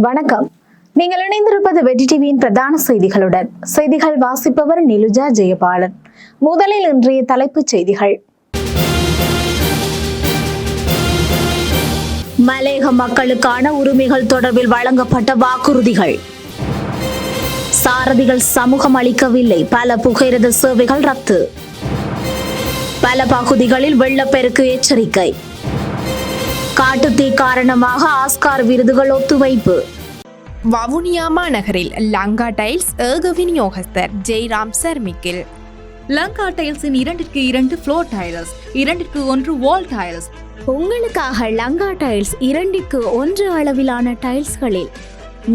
வணக்கம். நீங்கள் இணைந்திருப்பது வெற்றி டிவியின் பிரதான செய்திகளுடன். செய்திகள் வாசிப்பவர் நிலுஜா ஜெயபாலன். முதலில் இன்றைய தலைப்புச் செய்திகள். மலேக மக்களுக்கான உரிமைகள் தொடர்பில் வழங்கப்பட்ட வாக்குறுதிகள். சாரதிகள் சமூகம் அளிக்கவில்லை. பல புகையிரத சேவைகள் ரத்து. பல பகுதிகளில் வெள்ளப்பெருக்கு எச்சரிக்கை. காட்டுத்தீ காரணமாக ஆஸ்கார் விருதுகள் ஒத்துவைப்பு. வவுனியா மாநகரில் லங்கா டைல்ஸ் ஏக விநியோகஸ்தர் ஜெய்ராம் சர்மிக்கில். லங்கா டைல்ஸின் இரண்டிற்கு இரண்டு ஃப்ளோர் டைல்ஸ் இரண்டிற்கு ஒன்று வால் டைல்ஸ் உங்களுக்காக லங்கா டைல்ஸ் இரண்டிற்கு ஒன்று அளவிலான டைல்ஸ்களில்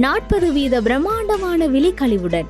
நாற்பது வீத பிரம்மாண்டமான விலைக்கழிவுடன்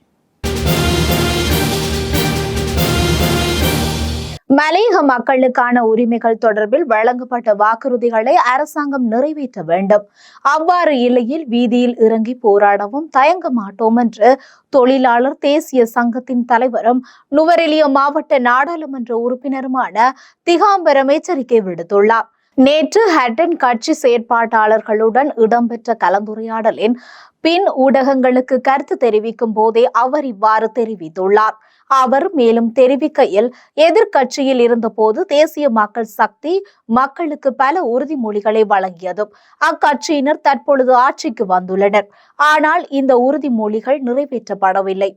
மலையக மக்களுக்கான உரிமைகள் தொடர்பில் வழங்கப்பட்ட வாக்குறுதிகளை அரசாங்கம் நிறைவேற்ற வேண்டும். அவ்வாறு இல்லையில் வீதியில் இறங்கி போராடவும் தயங்க மாட்டோம் என்று தொழிலாளர் தேசிய சங்கத்தின் தலைவரும் நுவரெலிய மாவட்ட நாடாளுமன்ற உறுப்பினருமான திகாம்பரம் எச்சரிக்கை விடுத்துள்ளார். நேற்று ஹட்டன் கட்சி செயற்பாட்டாளர்களுடன் இடம்பெற்ற கலந்துரையாடலின் பின் ஊடகங்களுக்கு கருத்து தெரிவிக்கும் போதே அவர் இவ்வாறு தெரிவித்துள்ளார். அவர் மேலும் தெரிவிக்கையில் எதிர்க்கட்சியில் இருந்தபோது தேசிய மக்கள் சக்தி மக்களுக்கு பல உறுதிமொழிகளை வழங்கியதும் அக்கட்சியினர் தற்பொழுது ஆட்சிக்கு வந்துள்ளனர். ஆனால் இந்த உறுதிமொழிகள் நிறைவேற்றப்படவில்லை.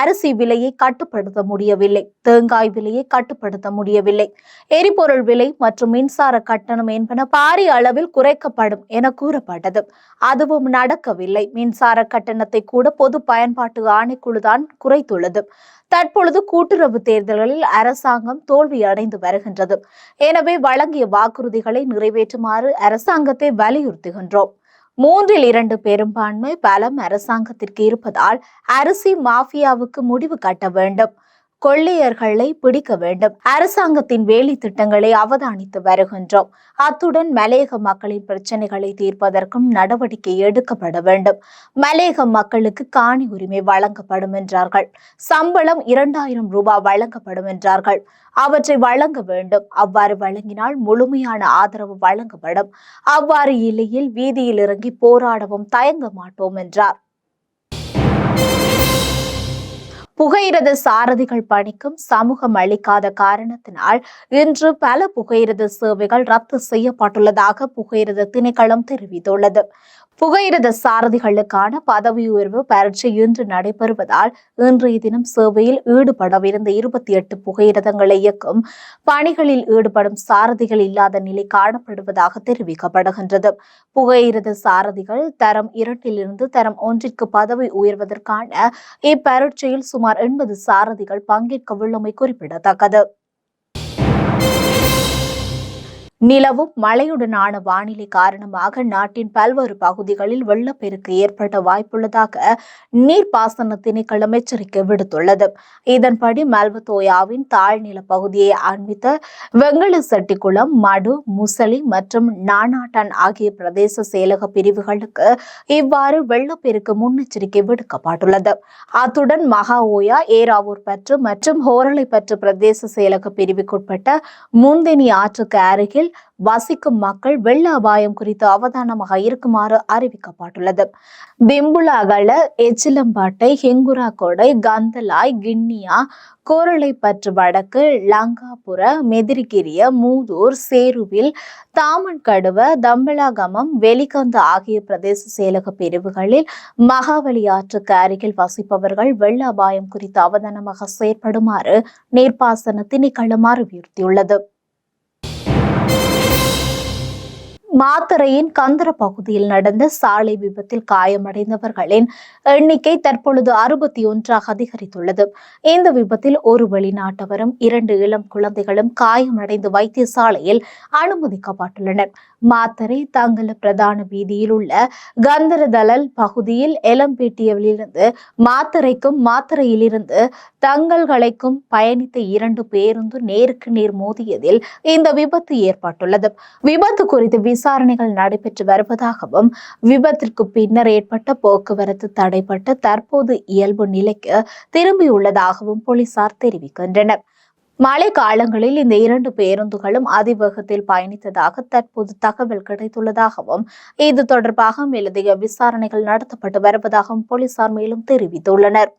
அரிசி விலையை கட்டுப்படுத்த முடியவில்லை. தேங்காய் விலையை கட்டுப்படுத்த முடியவில்லை. எரிபொருள் விலை மற்றும் மின்சார கட்டணம் என்பன பாரிய அளவில் குறைக்கப்படும் என கூறப்பட்டது. அதுவும் நடக்கவில்லை. மின்சார கட்டணத்தை கூட பொது பயன்பாட்டு ஆணைக்குழுதான் குறைத்துள்ளது. தற்பொழுது கூட்டுறவு தேர்தல்களில் அரசாங்கம் தோல்வி அடைந்து வருகின்றது. எனவே வழங்கிய வாக்குறுதிகளை நிறைவேற்றுமாறு அரசாங்கத்தை வலியுறுத்துகின்றோம். மூன்றில் இரண்டு பெரும்பான்மை பலம் அரசாங்கத்திற்கு இருப்பதால் அரிசி மாஃபியாவுக்கு முடிவு கட்ட வேண்டும். கொள்ளையர்களை பிடிக்க வேண்டும். அரசாங்கத்தின் வேலை திட்டங்களை அவதானித்து வருகின்றோம். அத்துடன் மலையக மக்களின் பிரச்சனைகளை தீர்ப்பதற்கும் நடவடிக்கை எடுக்கப்பட வேண்டும். மலையக மக்களுக்கு காணி உரிமை வழங்கப்படும் என்றார்கள். சம்பளம் இரண்டாயிரம் ரூபாய் வழங்கப்படும் என்றார்கள். அவற்றை வழங்க வேண்டும். அவ்வாறு வழங்கினால் முழுமையான ஆதரவு வழங்கப்படும். அவ்வாறு இல்லையில் வீதியில் இறங்கி போராடவும் தயங்க மாட்டோம் என்றார். புகையிரத சாரதிகள் பணிக்கும் சமூகம் அளிக்காத காரணத்தினால் இன்று பல புகையிரத சேவைகள் ரத்து செய்யப்பட்டுள்ளதாக புகையிரத திணைக்களம் தெரிவித்துள்ளது. புகையிரத சாரதிகளுக்கான பதவி உயர்வு பரீட்சை இன்று நடைபெறுவதால் இன்றைய தினம் சேவையில் ஈடுபடவிருந்த இருபத்தி எட்டு புகையிரதங்களை இயக்கும் பணிகளில் ஈடுபடும் சாரதிகள் இல்லாத நிலை காணப்படுவதாக தெரிவிக்கப்படுகின்றது. புகையிரத சாரதிகள் தரம் இரண்டிலிருந்து தரம் ஒன்றிற்கு பதவி உயர்வதற்கான இப்பரீட்சையில் சுமார் எண்பது சாரதிகள் பங்கேற்க உள்ளமை குறிப்பிடத்தக்கது. நிலவும் மழையுடனான வானிலை காரணமாக நாட்டின் பல்வேறு பகுதிகளில் வெள்ளப்பெருக்கு ஏற்பட வாய்ப்புள்ளதாக நீர்ப்பாசன திணைக்களம் எச்சரிக்கை விடுத்துள்ளது. இதன்படி மல்வத்தோயாவின் தாழ்நில பகுதியை அண்மித்த வெங்கலசெட்டிக்குளம் மடு முசலி மற்றும் நானாட்டன் ஆகிய பிரதேச செயலக பிரிவுகளுக்கு இவ்வாறு வெள்ளப்பெருக்கு முன்னெச்சரிக்கை விடுக்கப்பட்டுள்ளது. அத்துடன் மகா ஓயா ஏராவூர் பற்று மற்றும் ஹோரளைப்பற்று பிரதேச செயலக பிரிவுக்குட்பட்ட முந்தினி ஆற்றுக்கு அருகில் வசிக்கும் மக்கள் வெள்ள அபாயம் குறித்து அவதானமாக இருக்குமாறு அறிவிக்கப்பட்டுள்ளது. பிம்புலாகல எச்சிலம்பாட்டை ஹெங்குராகோடை கந்தலாய் கிண்ணியா கோரளைப்பற்று வடக்கு லங்காபுர மெதிரிகிரிய மூதூர் சேருவில் தாமன்கடுவ தம்பலாகமம் வெலிகந்த ஆகிய பிரதேச செயலக பிரிவுகளில் மகாவலி ஆற்றுக்கு அருகில் வசிப்பவர்கள் வெள்ள அபாயம் குறித்து அவதானமாக செயற்படுமாறு நீர்ப்பாசன திணைக்களம் அறிவுறுத்தியுள்ளது மாத்தறையின் கந்தர பகுதியில் நடந்த சாலை விபத்தில் காயமடைந்தவர்களின் எண்ணிக்கை தற்பொழுது அறுபத்தி ஒன்றாக அதிகரித்துள்ளது. இந்த விபத்தில் ஒரு வெளிநாட்டவரும் இரண்டு இளம் குழந்தைகளும் காயமடைந்து வைத்தியசாலையில் அனுமதிக்கப்பட்டுள்ளனர். மாத்தரை தங்கல பிரதான வீதியில் உள்ள கந்தரதலல் பகுதியில் எலம்பேட்டியவிலிருந்து மாத்தரைக்கும் மாத்தரையிலிருந்து தங்கல்களைக்கும் பயணித்த இரண்டு பேருந்து நேருக்கு நேர் மோதியதில் இந்த விபத்து ஏற்பட்டுள்ளது. விபத்து குறித்து விசாரணைகள் நடைபெற்று வருவதாகவும் விபத்திற்கு பின்னர் ஏற்பட்ட போக்குவரத்து தடைப்பட்டு தற்போது இயல்பு நிலைக்கு திரும்பியுள்ளதாகவும் போலீசார் தெரிவிக்கின்றனர். மழை காலங்களில் இந்த இரண்டு பேருந்துகளும் அதிவேகத்தில் பயணித்ததாக தற்போது தகவல் கிடைத்துள்ளதாகவும் இது தொடர்பாக மேலதிக விசாரணைகள் நடத்தப்பட்டு வருவதாகவும் போலீசார் மேலும் தெரிவித்துள்ளனர்.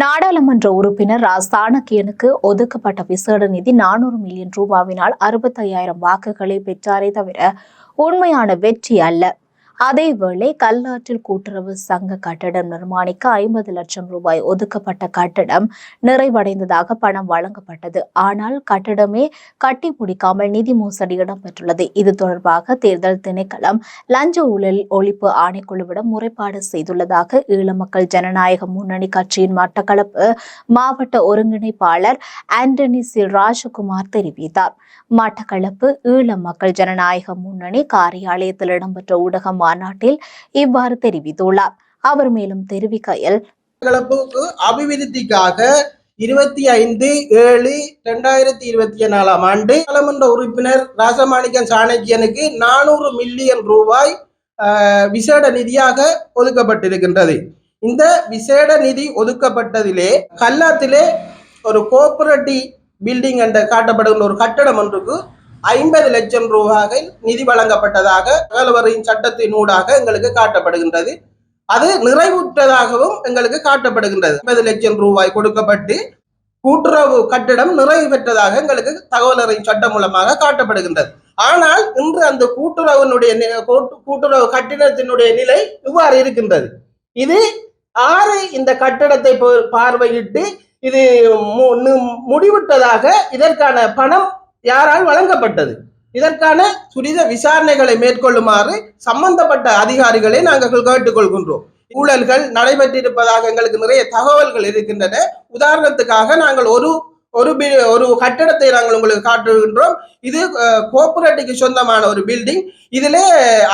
நாடாளுமன்ற உறுப்பினர் ரா. சாணக்கியனுக்கு ஒதுக்கப்பட்ட விசேட நிதி நானூறு மில்லியன் ரூபாவினால் அறுபத்தையாயிரம் வாக்குகளை பெற்றாரே தவிர உண்மையான வெற்றி அல்ல. அதேவேளை கல்லாற்றில் கூட்டுறவு சங்க கட்டடம் நிர்மாணிக்க ஐம்பது லட்சம் ரூபாய் ஒதுக்கப்பட்ட கட்டடம் நிறைவடைந்ததாக பணம் வழங்கப்பட்டது. ஆனால் கட்டடமே கட்டி முடிக்காமல் நிதி மோசடி இடம்பெற்றுள்ளது. இது தொடர்பாக தேர்தல் திணைக்களம் லஞ்ச ஊழல் ஒழிப்பு ஆணைக்குழுவிடம் முறைப்பாடு செய்துள்ளதாக ஈழ மக்கள் ஜனநாயக முன்னணி கட்சியின் மட்டக்களப்பு மாவட்ட ஒருங்கிணைப்பாளர் ஆண்டனி சி. ராஜகுமார் தெரிவித்தார். மட்டக்களப்பு ஈழ மக்கள் ஜனநாயக முன்னணி காரியாலயத்தில் இடம்பெற்ற ஊடகம் மாநாட்டில் இவ்வாறு தெரிவித்துள்ளார். அவர் மேலும் தெரிவிக்கையில் அபிவிருத்திக்காக இருபத்தி ஐந்து ஏழு ரெண்டாயிரத்தி இருபத்தி நாலாம் ஆண்டு பாராளுமன்ற உறுப்பினர் ராசமாணிக்கன் சாணக்கியனுக்கு நானூறு மில்லியன் ரூபாய் ஆஹ், விசேட நிதியாக ஒதுக்கப்பட்டிருக்கின்றது. இந்த விசேட நிதி ஒதுக்கப்பட்டதிலே கல்லாத்திலே ஒரு கோபரேட்டிவ் பில்டிங் என்ற காட்டப்படுகின்ற ஒரு கட்டடம் ஒன்றுக்கு ஐம்பது லட்சம் ரூபாய் நிதி வழங்கப்பட்டதாக தகவலறியும் சட்டத்தின் ஊடாக எங்களுக்கு காட்டப்படுகின்றது. அது நிறைவுற்றதாகவும் எங்களுக்கு காட்டப்படுகின்றது. ஐம்பது லட்சம் ரூபாய் கொடுக்கப்பட்டு கூட்டுறவு கட்டிடம் நிறைவு பெற்றதாக எங்களுக்கு தகவல் அறியும் சட்டம் மூலமாக காட்டப்படுகின்றது. ஆனால் இன்று அந்த கூட்டுறவினுடைய கூட்டு- கூட்டுறவு கட்டிடத்தினுடைய நிலை இவ்வாறு இருக்கின்றது. இது ஆறு இந்த கட்டடத்தை பார்வையிட்டு இது மு- முடிவிட்டதாக இதற்கான பணம் யாரால் வழங்கப்பட்டது? இதற்கான துரித விசாரணைகளை மேற்கொள்ளுமாறு சம்பந்தப்பட்ட அதிகாரிகளை நாங்கள் கேட்டுக்கொள்கின்றோம். ஊழல்கள் நடைபெற்றிருப்பதாக எங்களுக்கு நிறைய தகவல்கள் இருக்கின்றன. உதாரணத்துக்காக நாங்கள் ஒரு ஒரு ஒரு கட்டடத்தை நாங்கள் உங்களுக்கு காட்டுகின்றோம். இது கோஆபரேட்டிவ்க்கு சொந்தமான ஒரு பில்டிங். இதிலே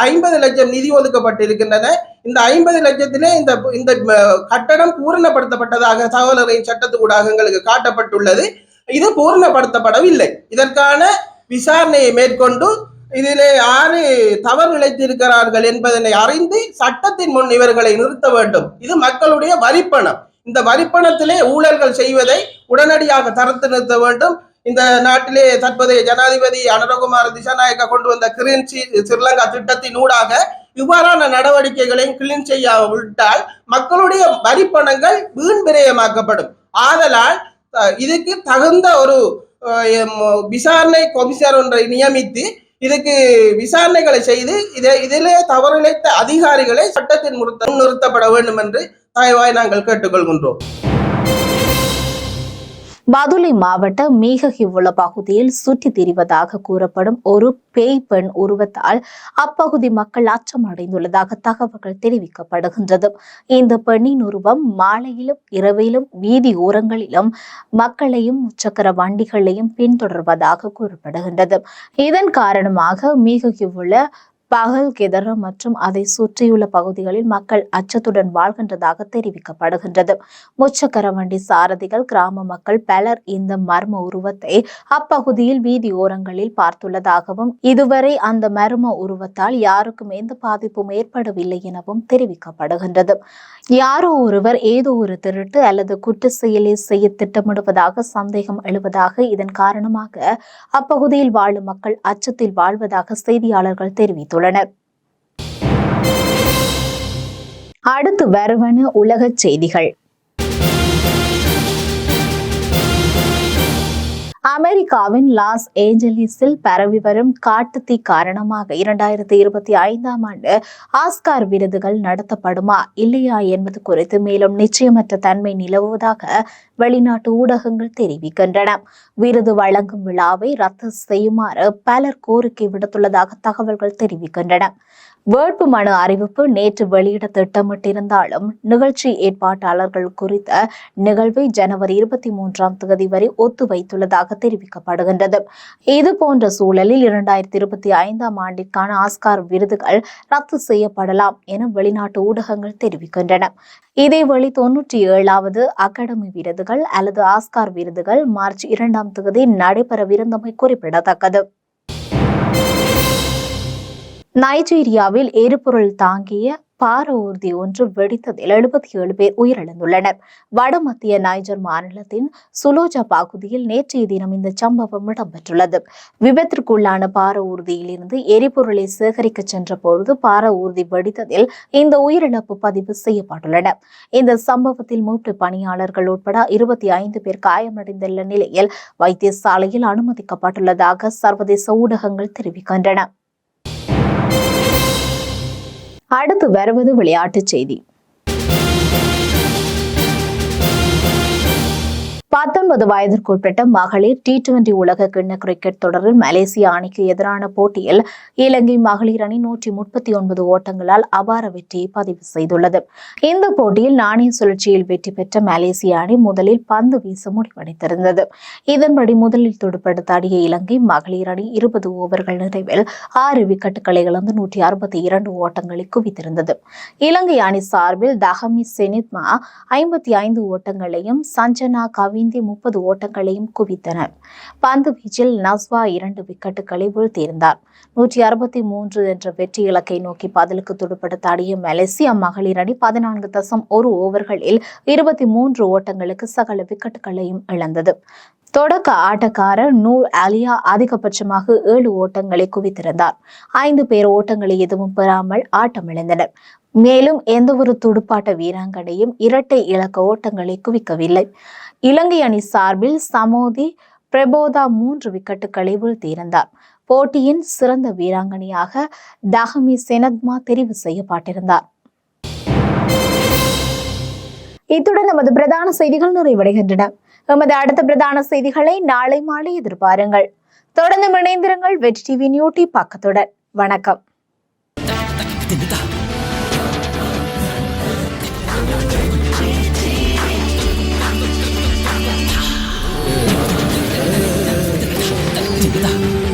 ஐம்பது லட்சம் நிதி ஒதுக்கப்பட்டிருக்கின்றன. இந்த ஐம்பது லட்சத்திலே இந்த இந்த கட்டணம் கட்டடம் பூரணப்படுத்தப்பட்டதாக தகவல் அறியும் சட்டத்துக்கூடாக எங்களுக்கு காட்டப்பட்டுள்ளது. இது பூரணப்படுத்தப்படவில்லை. இதற்கான விசாரணையை மேற்கொண்டு இதிலே யாரு தவறு இழைத்திருக்கிறார்கள் என்பதனை அறிந்து சட்டத்தின் முன் இவர்களை நிறுத்த வேண்டும். இது மக்களுடைய வரிப்பணம். இந்த வரிப்பணத்திலே ஊழல்கள் செய்வதை உடனடியாக தடுத்து நிறுத்த வேண்டும். இந்த நாட்டிலே தற்போதைய ஜனாதிபதி அனுரகுமார் திசாநாயக்க கொண்டு வந்த கிரீன் ஸ்ரீலங்கா திட்டத்தின் ஊடாக இவ்வாறான நடவடிக்கைகளையும் கிளீன் செய்ய விட்டால் மக்களுடைய வரிப்பணங்கள் வீண் விரயமாக்கப்படும் ஆதலால் இதுக்கு தகுந்த ஒரு விசாரணை கொமிஷனர் ஒன்றை நியமித்து இதுக்கு விசாரணைகளை செய்து இதை இதிலே தவறிழைத்த அதிகாரிகளை சட்டத்தின் முன்னிறுத்தப்பட வேண்டும் என்று தாய்வாய் நாங்கள் கேட்டுக்கொள்கின்றோம். பதுளை மாவட்ட மீகஹிவுள்ள பகுதியில் சுற்றித் திரிவதாக கூறப்படும் ஒரு பேய் பெண் உருவத்தால் அப்பகுதி மக்கள் அச்சம் அடைந்துள்ளதாக தகவல்கள் தெரிவிக்கப்படுகின்றது. இந்த பெண்ணின் உருவம் மாலையிலும் இரவிலும் வீதி ஓரங்களிலும் மக்களையும் முச்சக்கர வண்டிகளையும் பின்தொடர்வதாக கூறப்படுகின்றது. இதன் காரணமாக மீகஹிவுள்ள பகல் கெதர மற்றும் அதை சுற்றியுள்ள பகுதிகளில் மக்கள் அச்சத்துடன் வாழ்கின்றதாக தெரிவிக்கப்படுகின்றது. முச்சக்கர வண்டி சாரதிகள் கிராம மக்கள் பலர் இந்த மர்ம உருவத்தை அப்பகுதியில் வீதி ஓரங்களில் பார்த்துள்ளதாகவும் இதுவரை அந்த மர்ம உருவத்தால் யாருக்கும் எந்த பாதிப்பும் ஏற்படவில்லை எனவும் தெரிவிக்கப்படுகின்றது. யாரோ ஒருவர் ஏதோ ஒரு திருட்டு அல்லது குற்ற செயலை செய்ய திட்டமிடுவதாக சந்தேகம் எழுவதாக இதன் காரணமாக அப்பகுதியில் வாழும் மக்கள் அச்சத்தில் வாழ்வதாக செய்தியாளர்கள் தெரிவித்துள்ளனர். தெரிவித்துள்ளனர். அடுத்து வருவன உலகச் செய்திகள். அமெரிக்காவின் லாஸ் ஏஞ்சலிஸில் பரவி வரும் காட்டுத்தீ காரணமாக இரண்டாயிரத்தி இருபத்தி ஐந்தாம் ஆண்டு ஆஸ்கார் விருதுகள் நடத்தப்படுமா இல்லையா என்பது குறித்து மேலும் நிச்சயமற்ற தன்மை நிலவுவதாக வெளிநாட்டு ஊடகங்கள் தெரிவிக்கின்றன. விருது வழங்கும் விழாவை ரத்து செய்யுமாறு பலர் கோரிக்கை விடுத்துள்ளதாக தகவல்கள் தெரிவிக்கின்றன. வேட்பு மனு அறிவிப்பு நேற்று வெளியிட திட்டமிட்டிருந்தாலும் நிகழ்ச்சி ஏற்பாட்டாளர்கள் குறித்த நிகழ்வை ஜனவரி இருபத்தி மூன்றாம் தேதி வரை ஒத்துவைத்துள்ளதாக தெரிவிக்கப்படுகின்றது. இது போன்ற சூழலில் இரண்டாயிரத்தி இருபத்தி ஐந்தாம் ஆண்டிற்கான ஆஸ்கார் விருதுகள் ரத்து செய்யப்படலாம் என வெளிநாட்டு ஊடகங்கள் தெரிவிக்கின்றன. இதேவழி தொன்னூற்றி ஏழாவது அகாடமி விருதுகள் அல்லது ஆஸ்கார் விருதுகள் மார்ச் இரண்டாம் தேதி நடைபெறவிருந்தமை குறிப்பிடத்தக்கது. நைஜீரியாவில் எரிபொருள் தாங்கிய பார ஊர்தி ஒன்று வெடித்ததில் எழுபத்தி ஏழு பேர் உயிரிழந்துள்ளனர். வடமத்திய நைஜர் மாநிலத்தின் சுலோஜா பகுதியில் நேற்றைய தினம் இந்த சம்பவம் இடம்பெற்றுள்ளது. விபத்திற்குள்ளான பார ஊர்தியில் இருந்து எரிபொருளை சேகரிக்க சென்ற பொழுது பார ஊர்தி வெடித்ததில் இந்த உயிரிழப்பு பதிவு செய்யப்பட்டுள்ளன. இந்த சம்பவத்தில் மூன்று பணியாளர்கள் உட்பட இருபத்தி ஐந்து பேர் காயமடைந்துள்ள நிலையில் வைத்தியசாலையில் அனுமதிக்கப்பட்டுள்ளதாக சர்வதேச ஊடகங்கள் தெரிவிக்கின்றன. அடுத்து வருவது விளையாட்டுச் செய்தி. பத்தொன்பது வயதிற்குட்பட்ட மகளிர் டி டுவெண்டி உலக கிண்ண கிரிக்கெட் தொடரில் மலேசிய அணிக்கு எதிரான போட்டியில் இலங்கை மகளிர் அணி நூற்றி முப்பத்தி ஒன்பது ஓட்டங்களால் அபார வெற்றியை பதிவு செய்துள்ளது. இந்த போட்டியில் நாணய சுழற்சியில் வெற்றி பெற்ற மலேசிய அணி முதலில் பந்து வீச முடிவடைந்திருந்தது. இதன்படி முதலில் துடுப்படுத்தாடிய இலங்கை மகளிர் அணி இருபது ஓவர்கள் நிறைவில் ஆறு விக்கெட்டுகளை இழந்து நூற்றி அறுபத்தி இரண்டு ஓட்டங்களை குவித்திருந்தது. இலங்கை அணி சார்பில் தஹமி செனித்மா ஐம்பத்தி ஐந்து ஓட்டங்களையும் சஞ்சனா கவி கவிந்தி முப்பது ஓட்டங்களையும் குவித்தனர். பந்து வீச்சில் நஸ்வா இரண்டு விக்கெட்டுகளை வீழ்த்தியிருந்தார். நூற்றி அறுபத்தி மூன்று என்ற வெற்றி இலக்கை நோக்கி பதிலுக்கு துடுப்படுத்தாடிய மலேசியா மகளிர் அணி பதினான்கு தசம் ஒரு ஓவர்களில் இருபத்தி மூன்று ஓட்டங்களுக்கு சகல விக்கெட்டுகளையும் இழந்தது. தொடக்க ஆட்டக்காரர் நூர் அலியா அதிகபட்சமாக ஏழு ஓட்டங்களை குவித்திருந்தார். ஐந்து பேர் ஓட்டங்களை எதுவும் பெறாமல் ஆட்டமிழந்தனர். மேலும் எந்த ஒரு துடுப்பாட்ட வீராங்கனையும் இரட்டை இலக்க ஓட்டங்களை குவிக்கவில்லை. இலங்கை அணி சார்பில் சமோதி பிரபோதா மூன்று விக்கெட்டுகளை வீழ்த்தியிருந்தார். போட்டியின் சிறந்த வீராங்கனையாக தஹமி செனத்மா தெரிவு செய்யப்பட்டிருந்தார். இத்துடன் நமது பிரதான செய்திகள் நிறைவடைகின்றன. எமது அடுத்த பிரதான செய்திகளை நாளை மாலை எதிர்பாருங்கள். தொடர்ந்து இணைந்திருங்கள் வெற்றி டிவி நியூட்டி பக்கத்துடன். வணக்கம். 진짜